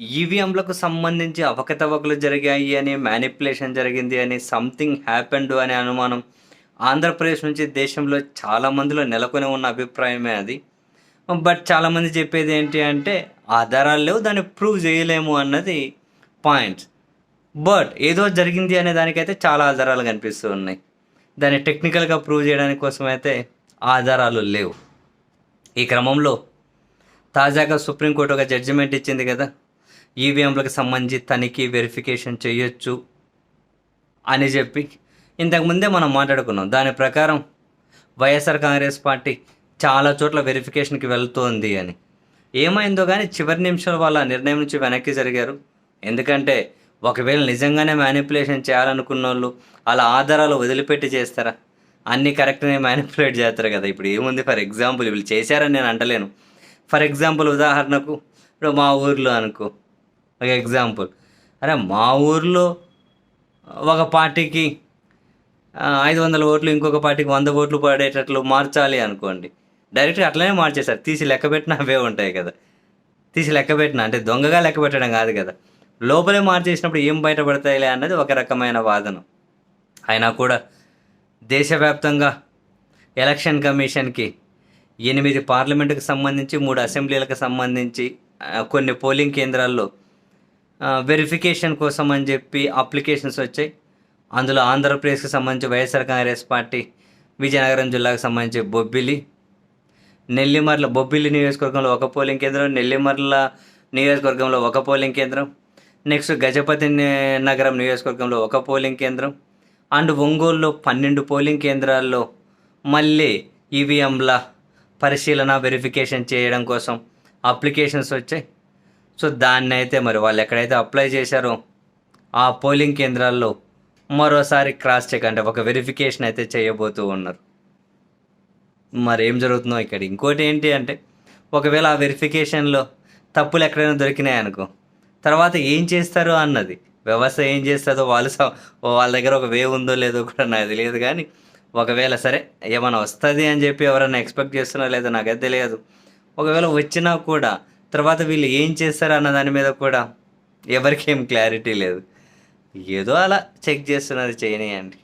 ఈవీఎంలకు సంబంధించి అవకతవకలు జరిగాయి అని మ్యానిపులేషన్ జరిగింది అని సంథింగ్ హ్యాపెండ్ అనే అనుమానం ఆంధ్రప్రదేశ్ నుంచి దేశంలో చాలా మందిలో నెలకొని ఉన్న అభిప్రాయమే అది. బట్ చాలామంది చెప్పేది ఏంటి అంటే ఆధారాలు లేవు దాన్ని ప్రూవ్ చేయలేము అన్నది పాయింట్స్ బట్ ఏదో జరిగింది అనే దానికైతే చాలా ఆధారాలు కనిపిస్తూ ఉన్నాయి. దాన్ని టెక్నికల్గా ప్రూవ్ చేయడానికి కోసం అయితే ఆధారాలు లేవు. ఈ క్రమంలో తాజాగా సుప్రీంకోర్టు ఒక జడ్జిమెంట్ ఇచ్చింది కదా. ఈవీఎంలకు సంబంధించి తనిఖీ వెరిఫికేషన్ చేయొచ్చు అని చెప్పి ఇంతకుముందే మనం మాట్లాడుకున్నాం. దాని ప్రకారం వైఎస్ఆర్ కాంగ్రెస్ పార్టీ చాలా చోట్ల వెరిఫికేషన్కి వెళ్తోంది అని. ఏమైందో కానీ చివరి నిమిషాలు వాళ్ళ నిర్ణయం నుంచి వెనక్కి జరిగారు. ఎందుకంటే ఒకవేళ నిజంగానే మ్యానిపులేషన్ చేయాలనుకున్న వాళ్ళు అలా ఆధారాలు వదిలిపెట్టి చేస్తారా? అన్నీ కరెక్ట్నే మ్యానిపులేట్ చేస్తారు కదా. ఇప్పుడు ఏముంది? ఫర్ ఎగ్జాంపుల్ వీళ్ళు చేశారని నేను అంటలేను. ఫర్ ఎగ్జాంపుల్ ఉదాహరణకు ఇప్పుడు మా ఊర్లో అనుకో. ఒక ఎగ్జాంపుల్. అరే మా ఊర్లో ఒక పార్టీకి ఐదు వందల ఓట్లు ఇంకొక పార్టీకి వంద ఓట్లు పడేటట్లు మార్చాలి అనుకోండి. డైరెక్ట్గా అట్లనే మార్చేశారు తీసి లెక్క పెట్టిన అవే ఉంటాయి కదా. తీసి లెక్క పెట్టిన అంటే దొంగగా లెక్క పెట్టడం కాదు కదా. లోపలే మార్చేసినప్పుడు ఏం బయటపడతాయిలే అన్నది ఒక రకమైన వాదన. అయినా కూడా దేశవ్యాప్తంగా ఎలక్షన్ కమిషన్కి ఎనిమిది పార్లమెంటుకు సంబంధించి మూడు అసెంబ్లీలకు సంబంధించి కొన్ని పోలింగ్ కేంద్రాల్లో వెరిఫికేషన్ కోసం అని చెప్పి అప్లికేషన్స్ వచ్చాయి. అందులో ఆంధ్రప్రదేశ్కి సంబంధించి వైఎస్ఆర్ కాంగ్రెస్ పార్టీ విజయనగరం జిల్లాకు సంబంధించి బొబ్బిలి నెల్లిమర్ల బొబ్బిలి నియోజకవర్గంలో ఒక పోలింగ్ కేంద్రం నెల్లిమర్ల నియోజకవర్గంలో ఒక పోలింగ్ కేంద్రం నెక్స్ట్ గజపతి నగరం నియోజకవర్గంలో ఒక పోలింగ్ కేంద్రం అండ్ ఒంగోలులో పన్నెండు పోలింగ్ కేంద్రాల్లో మళ్ళీ ఈవీఎంల పరిశీలన వెరిఫికేషన్ చేయడం కోసం అప్లికేషన్స్ వచ్చాయి. సో దాన్ని అయితే మరి వాళ్ళు ఎక్కడైతే అప్లై చేశారో ఆ పోలింగ్ కేంద్రాల్లో మరోసారి క్రాస్ చెక్ అంటే ఒక వెరిఫికేషన్ అయితే చేయబోతూ ఉన్నారు. మరి ఏం జరుగుతుందో ఇక్కడ ఇంకోటి ఏంటి అంటే ఒకవేళ ఆ వెరిఫికేషన్లో తప్పులు ఎక్కడైనా దొరికినాయి అనుకో తర్వాత ఏం చేస్తారు అన్నది వ్యవస్థ ఏం చేస్తుందో వాళ్ళు స- వాళ్ళ దగ్గర ఒక వే ఉందో లేదో కూడా నాకు తెలియదు కానీ ఒకవేళ సరే ఏమైనా వస్తుంది అని చెప్పి ఎవరైనా ఎక్స్పెక్ట్ చేస్తున్నారో లేదో నాకైతే తెలియదు. ఒకవేళ వచ్చినా కూడా తర్వాత వీళ్ళు ఏం చేస్తారు అన్న దాని మీద కూడా ఎవరికి ఏం క్లారిటీ లేదు. ఏదో అలా చెక్ చేస్తున్నది చేయనియండి.